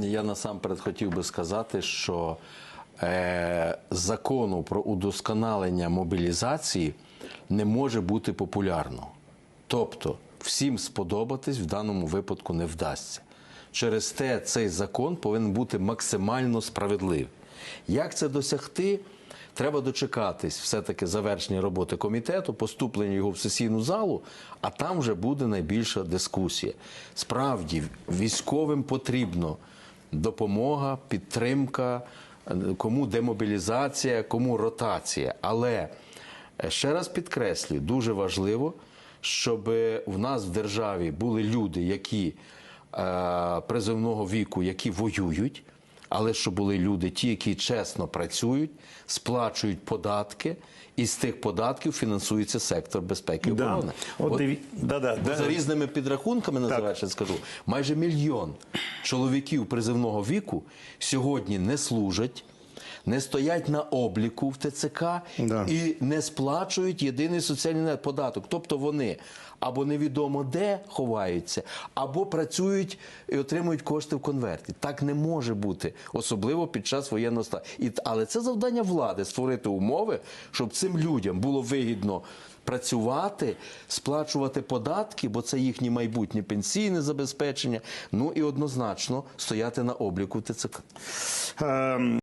Я насамперед хотів би сказати, що е, закону про удосконалення мобілізації не може бути популярно. Тобто, всім сподобатись в даному випадку не вдасться. Через те цей закон повинен бути максимально справедливий. Як це досягти? Треба дочекатись все-таки завершення роботи комітету, поступлення його в сесійну залу, а там вже буде найбільша дискусія. Справді, військовим потрібно допомога, підтримка, кому демобілізація, кому ротація. Але е, ще раз підкреслюю, дуже важливо, щоб в нас в державі були люди, які е, призовного віку, які воюють, але щоб були люди, ті, які чесно працюють, сплачують податки, і з тих податків фінансується сектор безпеки і Да. оборони. От диві- да-да, да. за різними підрахунками називаючи, скажу, майже мільйон чоловіків призивного віку сьогодні не служать. Не стоять на обліку в ТЦК Да. і не сплачують єдиний соціальний податок. Тобто вони або невідомо де ховаються, або працюють і отримують кошти в конверті. Так не може бути, особливо під час воєнного стану. Але це завдання влади створити умови, щоб цим людям було вигідно працювати, сплачувати податки, бо це їхнє майбутнє пенсійне забезпечення. Ну і однозначно стояти на обліку ТЦК. Ем,